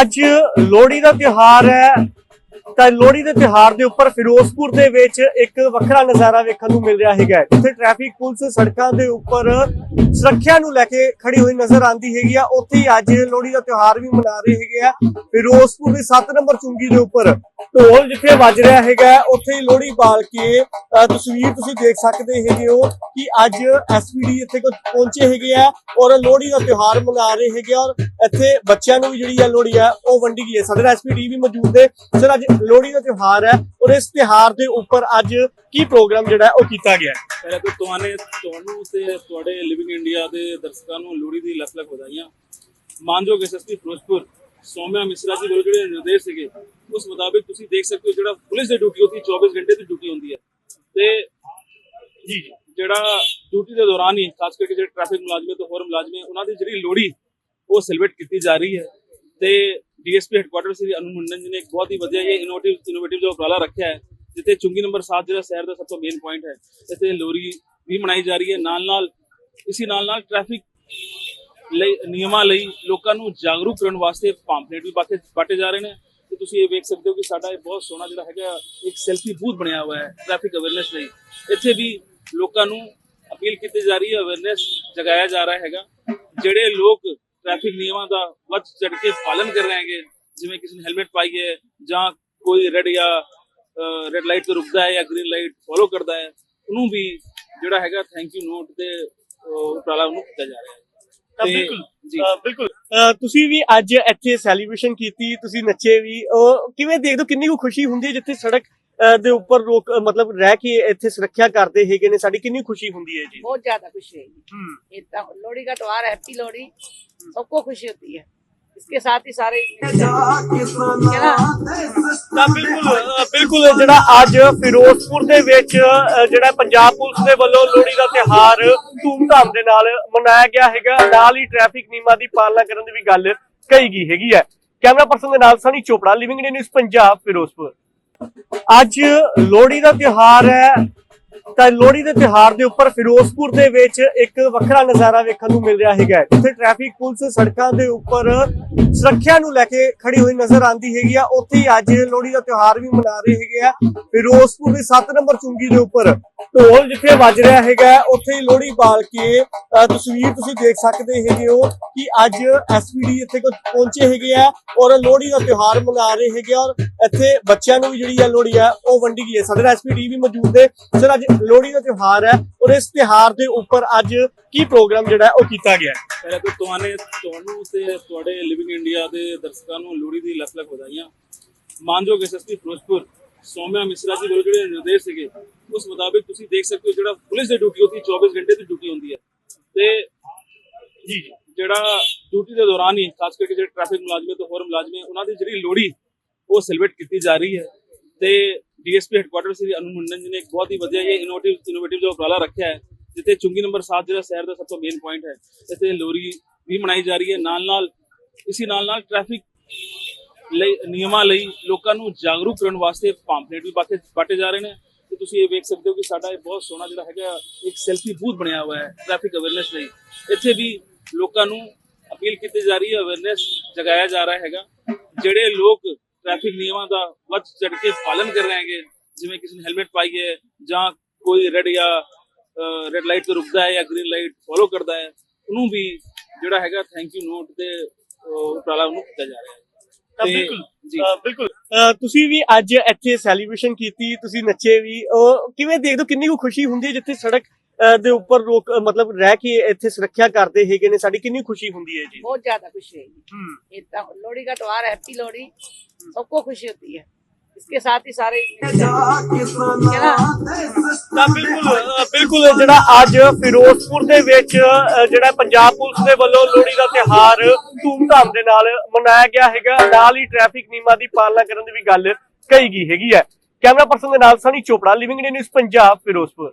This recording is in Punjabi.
ਅੱਜ ਲੋਹੜੀ ਦਾ ਤਿਉਹਾਰ ਹੈ। ਤਾਂ ਲੋਹੜੀ ਦੇ ਤਿਉਹਾਰ ਦੇ ਉੱਪਰ ਫਿਰੋਜ਼ਪੁਰ ਦੇ ਵਿੱਚ ਇੱਕ ਵੱਖਰਾ ਨਜ਼ਾਰਾ ਵੇਖਣ ਨੂੰ ਮਿਲ ਰਿਹਾ ਹੈਗਾ। ਜਿੱਥੇ ਟ੍ਰੈਫਿਕ ਪੁਲਿਸ ਸੜਕਾਂ ਦੇ ਉੱਪਰ ਸੁਰੱਖਿਆ ਨੂੰ ਲੈ ਕੇ ਖੜੀ ਹੋਈ ਨਜ਼ਰ ਆਂਦੀ ਹੈਗੀ ਆ। ਉੱਥੇ ਹੀ ਅੱਜ ਲੋਹੜੀ ਦਾ ਤਿਉਹਾਰ ਵੀ ਮਨਾ ਰਹੇ ਹੈਗੇ ਆ। ਫਿਰੋਜ਼ਪੁਰ ਦੀ 7 ਨੰਬਰ ਚੁੰਗੀ ਦੇ ਉੱਪਰ ਢੋਲ ਜਿੱਥੇ ਵੱਜ ਰਿਹਾ ਹੈਗਾ, ਉੱਥੇ ਹੀ ਲੋਹੜੀ ਬਾਲ ਕੇ ਤਸਵੀਰ ਤੁਸੀਂ ਦੇਖ ਸਕਦੇ ਹੈਗੇ ਹੋ ਕਿ ਅੱਜ ਐਸਪੀਡੀ ਇੱਥੇ ਕੁਝ ਪਹੁੰਚੇ ਹੈਗੇ ਆ ਔਰ ਲੋਹੜੀ ਦਾ ਤਿਉਹਾਰ ਮਨਾ ਰਹੇ ਹੈਗੇ ਔਰ ਇੱਥੇ ਬੱਚਿਆਂ ਨੂੰ ਵੀ ਜਿਹੜੀ ਹੈ ਲੋਹੜੀ ਹੈ ਉਹ ਵੰਡੀ ਗਈ ਹੈ। ਸਾਡੇ ਐਸਪੀਡੀ ਵੀ ਮੌਜੂਦ ਹੈ ਸਰ, ਅੱਜ ਲੋਹੜੀ ਦਾ ਤਿਉਹਾਰ ਹੈ ਔਰ ਇਸ ਤਿਉਹਾਰ ਦੇ ਉੱਪਰ ਅੱਜ ਕੀ ਪ੍ਰੋਗਰਾਮ ਜਿਹੜਾ ਉਹ ਕੀਤਾ ਗਿਆ ਪਹਿਲਾਂ ਤਾਂ ਤੁਹਾਨੇ, ਤੁਹਾਨੂੰ ਤੇ ਤੁਹਾਡੇ ਲਿਵਿੰਗ ਇੰਡੀਆ ਦੇ ਦਰਸ਼ਕਾਂ ਨੂੰ ਲੋਹੜੀ ਦੀ ਲੱਖ ਲੱਖ ਵਧਾਈਆਂ। ਮਾਨਯੋਗ ਐਸਐਸਪੀ ਫਿਰੋਜ਼ਪੁਰ, ਸੋਮਿਆ ਮਿਸਰਾ ਜੀ ਵੱਲੋਂ ਜਿਹੜੇ ਨਿਰਦੇਸ਼ ਸੀਗੇ ਉਸ ਮੁਤਾਬਿਕ ਤੁਸੀਂ ਦੇਖ ਸਕਦੇ ਹੋ ਜਿਹੜਾ ਪੁਲਿਸ ਦੀ ਡਿਊਟੀ ਹੁੰਦੀ 24 ਘੰਟੇ ਦੀ ਡਿਊਟੀ ਹੁੰਦੀ ਹੈ। ਤੇ ਜੀ। ਜਿਹੜਾ ਡਿਊਟੀ ਦੇ ਦੌਰਾਨ ਹੀ ਖਾਸ ਕਰਕੇ ਜਿਹੜੇ ਟ੍ਰੈਫਿਕ ਮੁਲਾਜ਼ਮ ਤੇ ਹੋਰ ਮੁਲਾਜ਼ਮ ਉਹਨਾਂ ਦੀ ਜਿਹੜੀ ਲੋਹੜੀ ਉਹ ਸੈਲੀਬ੍ਰੇਟ ਕੀਤੀ ਜਾ ਰਹੀ ਹੈ। ਤੇ ਡੀਐਸਪੀ ਹੈਡਕੁਆਟਰ ਸ੍ਰੀ ਅਨੂ ਮੁੰਡਨ ਜੀ ਨੇ ਇੱਕ ਬਹੁਤ ਹੀ ਵਧੀਆ ਇਹ ਇਨੋਵੇਟਿਵ ਇਨੋਵੇਟਿਵ ਜੋ ਉਪਰਾਲਾ ਰੱਖਿਆ ਹੈ ਜਿੱਥੇ ਚੁੰਗੀ ਨੰਬਰ 7 ਜਿਹੜਾ ਸ਼ਹਿਰ ਦਾ ਸਭ ਤੋਂ ਮੇਨ ਪੁਆਇੰਟ ਹੈ ਇੱਥੇ ਲੋਹੜੀ ਵੀ ਮਨਾਈ ਜਾ ਰਹੀ ਹੈ। ਨਾਲ ਨਾਲ ਇਸੇ ਨਾਲ ਨਾਲ ਟ੍ਰੈਫਿਕ ਲਈ ਨਿਯਮਾਂ ਲਈ ਲੋਕਾਂ ਨੂੰ ਜਾਗਰੂਕ ਕਰਨ ਵਾਸਤੇ ਪੰਪਲੇਟ ਵੀ ਬਾਕੇ ਬਾਟੇ ਜਾ ਰਹੇ ਨੇ। ਤੇ ਤੁਸੀਂ ਇਹ ਵੇਖ ਸਕਦੇ ਹੋ ਕਿ ਸਾਡਾ ਇਹ ਬਹੁਤ ਸੋਹਣਾ ਜਿਹੜਾ ਹੈਗਾ, ਇੱਕ ਸੈਲਫੀ ਬੂਥ ਬਣਿਆ ਹੋਇਆ ਹੈ ਟ੍ਰੈਫਿਕ ਅਵੇਅਰਨੈਸ ਲਈ। ਇੱਥੇ ਵੀ ਲੋਕਾਂ ਨੂੰ ਅਪੀਲ ਕੀਤੀ ਜਾ ਰਹੀ ਹੈ ਅਵੇਅਰਨੈਸ ਜਗਾਇਆ ਜਾ ਰਿਹਾ ਹੈਗਾ। ਜਿਹੜੇ ਲੋਕ ਟ੍ਰੈਫਿਕ ਨਿਯਮਾਂ ਦਾ ਵੱਧ ਚੜ ਕੇ ਪਾਲਣ ਕਰ ਰਹੇ ਹੈਗੇ, ਜਿਵੇਂ ਕਿਸੇ ਨੇ ਹੈਲਮਟ ਪਾਈ ਹੈ ਜਾਂ ਕੋਈ ਰੈੱਡ ਜਾਂ ਰੈੱਡ ਲਾਈਟ ਤੇ ਰੁਕਦਾ ਹੈ ਜਾਂ ਗ੍ਰੀਨ ਲਾਈਟ ਫੋਲੋ ਕਰਦਾ ਹੈ, ਉਹਨੂੰ ਵੀ ਜਿਹੜਾ ਹੈਗਾ ਥੈਂਕ ਯੂ ਨੋਟ ਤੇ ਉਪਰਾਲਾ ਉਹਨੂੰ ਕੀਤਾ ਜਾ ਰਿਹਾ ਹੈ। ਤਾਂ ਤੇ- ਬਿਲਕੁਲ ਜੀ ਅਹ ਬਿਲਕੁਲ ਅਹ ਤੁਸੀਂ ਵੀ ਅੱਜ ਇੱਥੇ ਸੈਲੀਬ੍ਰੇਸ਼ਨ ਕੀਤੀ ਤੁਸੀਂ ਨੱਚੇ ਵੀ ਉਹ ਕਿਵੇਂ ਦੇਖਦੇ ਹੋ ਕਿੰਨੀ ਕੁ ਖੁਸ਼ੀ ਹੁੰਦੀ ਹੈ ਜਿੱਥੇ ਸੜਕ ਅਹ, ਦੇ ਉੱਪਰ ਰੋਕ ਅਹ, ਮਤਲਬ ਰਹਿ ਕੇ ਇੱਥੇ ਸੁਰੱਖਿਆ ਕਰਦੇ ਹੈਗੇ ਨੇ ਸਾਡੀ ਕਿੰਨੀ ਖੁਸ਼ੀ ਹੁੰਦੀ ਹੈ ਜੀ बहुत ज्यादा खुशी है ਹੂੰ ये तो लोहड़ी का त्योहार हैप्पी लोहड़ी सबको खुशी होती है इसके साथ ही सारे है ना ਤਾਂ ਬਿਲਕੁਲ ਅਹ, ਬਿਲਕੁਲ ਜਿਹੜਾ ਅੱਜ ਫਿਰੋਜ਼ਪੁਰ ਦੇ ਵਿੱਚ ਜਿਹੜਾ ਪੰਜਾਬ ਪੁਲਿਸ ਦੇ ਵੱਲੋਂ ਲੋਹੜੀ ਦਾ ਤਿਉਹਾਰ ਧੂਮਧਾਮ ਦੇ ਨਾਲ ਮਨਾਇਆ ਗਿਆ ਹੈਗਾ, ਨਾਲ ਹੀ ਟ੍ਰੈਫਿਕ ਨਿਯਮਾਂ ਦੀ ਪਾਲਣਾ ਕਰਨ ਦੀ ਵੀ ਗੱਲ ਕਹੀ ਗਈ ਹੈਗੀ ਹੈ। ਕੈਮਰਾ ਪਰਸਨ ਦੇ ਨਾਲ Sunny Chopra living India news Punjab, Ferozepur. ਅੱਜ ਲੋਹੜੀ ਦਾ ਤਿਉਹਾਰ ਹੈ ਤਾਂ ਲੋਹੜੀ ਦੇ ਤਿਉਹਾਰ ਦੇ ਉੱਪਰ ਫਿਰੋਜ਼ਪੁਰ ਦੇ ਵਿੱਚ ਇੱਕ ਵੱਖਰਾ ਨਜ਼ਾਰਾ ਵੇਖਣ ਨੂੰ ਮਿਲ ਰਿਹਾ ਹੈਗਾ ਹੈ। ਜਿੱਥੇ ਟ੍ਰੈਫਿਕ ਪੁਲਿਸ ਸੜਕਾਂ ਦੇ ਉੱਪਰ ਸੁਰੱਖਿਆ ਨੂੰ ਲੈ ਕੇ ਖੜੀ ਹੋਈ ਨਜ਼ਰ ਆਂਦੀ ਹੈਗੀ ਆ ਉੱਥੇ ਹੀ ਅੱਜ ਲੋਹੜੀ ਦਾ ਤਿਉਹਾਰ ਵੀ ਮਨਾ ਰਹੇ ਹੈਗੇ ਆ ਫਿਰੋਜ਼ਪੁਰ ਦੀ 7 ਨੰਬਰ ਚੁੰਗੀ ਦੇ ਉੱਪਰ ਢੋਲ ਜਿੱਥੇ ਵੱਜ ਰਿਹਾ ਹੈਗਾ, ਉੱਥੇ ਹੀ ਲੋਹੜੀ ਬਾਲ ਕੇ ਤਸਵੀਰ ਤੁਸੀਂ ਦੇਖ ਸਕਦੇ ਹੈਗੇ ਹੋ ਕਿ ਅੱਜ ਐਸਪੀਡੀ ਇੱਥੇ ਕੁਝ ਪਹੁੰਚੇ ਹੈਗੇ ਆ ਔਰ ਲੋਹੜੀ ਦਾ ਤਿਉਹਾਰ ਮਨਾ ਰਹੇ ਹੈਗੇ ਔਰ ਇੱਥੇ ਬੱਚਿਆਂ ਨੂੰ ਵੀ ਜਿਹੜੀ ਹੈ ਲੋਹੜੀ ਹੈ ਉਹ ਵੰਡੀ ਗਈ ਹੈ। ਸਾਡੇ ਐਸਪੀਡੀ ਵੀ ਮੌਜੂਦ ਹੈ ਸਰ, ਅੱਜ ਲੋਹੜੀ ਦਾ ਤਿਉਹਾਰ ਹੈ ਔਰ ਇਸ ਤਿਉਹਾਰ ਦੇ ਉੱਪਰ ਅੱਜ ਕੀ ਪ੍ਰੋਗਰਾਮ ਜਿਹੜਾ ਉਹ ਕੀਤਾ ਗਿਆ ਹੈ? ਪਹਿਲਾਂ ਤਾਂ ਤੁਹਾਨੇ, ਤੁਹਾਨੂੰ ਤੇ ਤੁਹਾਡੇ ਲਿਵਿੰਗ ਇੰਡੀਆ ਦੇ ਦਰਸ਼ਕਾਂ ਨੂੰ ਲੋਹੜੀ ਦੀ ਲੱਖ ਲੱਖ ਵਧਾਈਆਂ। ਮਾਨਯੋਗ ਐਸਐਸਪੀ ਫਿਰੋਜ਼ਪੁਰ ਸੌਮਿਆ ਮਿਸਰਾ ਜੀ ਵੱਲੋਂ ਜਿਹੜੇ ਨਿਰਦੇਸ਼ ਸੀਗੇ ਉਸ ਮੁਤਾਬਿਕ ਤੁਸੀਂ ਦੇਖ ਸਕਦੇ ਹੋ ਜਿਹੜਾ ਪੁਲਿਸ ਦੀ ਡਿਊਟੀ ਹੁੰਦੀ 24 ਘੰਟੇ ਦੀ ਡਿਊਟੀ ਹੁੰਦੀ ਹੈ। ਤੇ ਜੀ ਜਿਹੜਾ ਡਿਊਟੀ ਦੇ ਦੌਰਾਨ ਹੀ ਖਾਸ ਕਰਕੇ ਜਿਹੜੇ ਟ੍ਰੈਫਿਕ ਮੁਲਾਜ਼ਮ ਤੇ ਹੋਰ ਮੁਲਾਜ਼ਮ ਉਹਨਾਂ ਦੀ ਜਿਹੜੀ ਲੋਹੜੀ ਉਹ ਸੈਲੀਬ੍ਰੇਟ ਕੀਤੀ ਜਾ ਰਹੀ ਹੈ। ਤੇ ਡੀਐਸਪੀ ਹੈਡਕੁਆਟਰ ਸ੍ਰੀ ਅਨੂ ਮੁੰਡਨ ਜੀ ਨੇ ਇੱਕ ਬਹੁਤ ਹੀ ਵਧੀਆ ਇਹ ਇਨੋਵੇਟਿਵ ਇਨੋਵੇਟਿਵ ਜੋ ਉਪਰਾਲਾ ਰੱਖਿਆ ਹੈ ਜਿੱਥੇ ਚੁੰਗੀ ਨੰਬਰ 7 ਜਿਹੜਾ ਸ਼ਹਿਰ ਦਾ ਸਭ ਤੋਂ ਮੇਨ ਪੁਆਇੰਟ ਹੈ ਇੱਥੇ ਲੋਹੜੀ ਵੀ ਮਨਾਈ ਜਾ ਰਹੀ ਹੈ। ਨਾਲ ਨਾਲ ਇਸੇ ਨਾਲ ਨਾਲ ਟ੍ਰੈਫਿਕ ਲਈ ਨਿਯਮਾਂ ਲਈ ਲੋਕਾਂ ਨੂੰ ਜਾਗਰੂਕ ਕਰਨ ਵਾਸਤੇ ਪੰਪਲੇਟ ਵੀ ਬਾਕੇ ਬਾਟੇ ਜਾ ਰਹੇ ਨੇ। ਤੇ ਤੁਸੀਂ ਇਹ ਵੇਖ ਸਕਦੇ ਹੋ ਕਿ ਸਾਡਾ ਇਹ ਬਹੁਤ ਸੋਹਣਾ ਜਿਹੜਾ ਹੈਗਾ, ਇੱਕ ਸੈਲਫੀ ਬੂਥ ਬਣਿਆ ਹੋਇਆ ਹੈ ਟ੍ਰੈਫਿਕ ਅਵੇਅਰਨੈਸ ਲਈ। ਇੱਥੇ ਵੀ ਲੋਕਾਂ ਨੂੰ ਅਪੀਲ ਕੀਤੀ ਜਾ ਰਹੀ ਹੈ ਅਵੇਅਰਨੈਸ ਜਗਾਇਆ ਜਾ ਰਿਹਾ ਹੈਗਾ। ਜਿਹੜੇ ਲੋਕ ਟ੍ਰੈਫਿਕ ਨਿਯਮਾਂ ਦਾ ਵੱਧ ਚੜ ਕੇ ਪਾਲਣ ਕਰ ਰਹੇ ਹੈਗੇ, ਜਿਵੇਂ ਕਿਸੇ ਨੇ ਹੈਲਮਟ ਪਾਈ ਹੈ ਜਾਂ ਕੋਈ ਰੈੱਡ ਜਾਂ ਰੈੱਡ ਲਾਈਟ ਤੇ ਰੁਕਦਾ ਹੈ ਜਾਂ ਗ੍ਰੀਨ ਲਾਈਟ ਫੋਲੋ ਕਰਦਾ ਹੈ, ਉਹਨੂੰ ਵੀ ਜਿਹੜਾ ਹੈਗਾ ਥੈਂਕ ਯੂ ਨੋਟ ਤੇ ਉਪਰਾਲਾ ਉਹਨੂੰ ਕੀਤਾ ਜਾ ਰਿਹਾ ਹੈ। ਤਾਂ ਤੇ- ਬਿਲਕੁਲ ਜੀ ਅਹ ਬਿਲਕੁਲ ਅਹ ਤੁਸੀਂ ਵੀ ਅੱਜ ਇੱਥੇ ਸੈਲੀਬ੍ਰੇਸ਼ਨ ਕੀਤੀ ਤੁਸੀਂ ਨੱਚੇ ਵੀ ਉਹ ਕਿਵੇਂ ਦੇਖਦੇ ਹੋ ਕਿੰਨੀ ਕੁ ਖੁਸ਼ੀ ਹੁੰਦੀ ਹੈ ਜਿੱਥੇ ਸੜਕ ਅਹ, ਦੇ ਉੱਪਰ ਰੋਕ ਅਹ, ਮਤਲਬ ਰਹਿ ਕੇ ਇੱਥੇ ਸੁਰੱਖਿਆ ਕਰਦੇ ਹੈਗੇ ਨੇ ਸਾਡੀ ਕਿੰਨੀ ਖੁਸ਼ੀ ਹੁੰਦੀ ਹੈ ਜੀ बहुत ज्यादा खुशी है ਹੂੰ ये तो लोहड़ी का त्योहार हैप्पी लोहड़ी सबको खुशी होती है इसके साथ ही सारे है ना ਤਾਂ ਬਿਲਕੁਲ ਬਿਲਕੁਲ ਜਿਹੜਾ ਅੱਜ ਫਿਰੋਜ਼ਪੁਰ ਦੇ ਵਿੱਚ ਜਿਹੜਾ ਪੰਜਾਬ ਪੁਲਿਸ ਦੇ ਵੱਲੋਂ ਲੋਹੜੀ ਦਾ ਤਿਉਹਾਰ ਧੂਮਧਾਮ ਦੇ ਨਾਲ ਮਨਾਇਆ ਗਿਆ ਹੈਗਾ, ਨਾਲ ਹੀ ਟ੍ਰੈਫਿਕ ਨਿਯਮਾਂ ਦੀ ਪਾਲਣਾ ਕਰਨ ਦੀ ਵੀ ਗੱਲ ਕਹੀ ਗਈ ਹੈਗੀ ਹੈ। ਕੈਮਰਾ ਪਰਸਨ ਦੇ ਨਾਲ Sunny Chopra living India news Punjab, Ferozepur.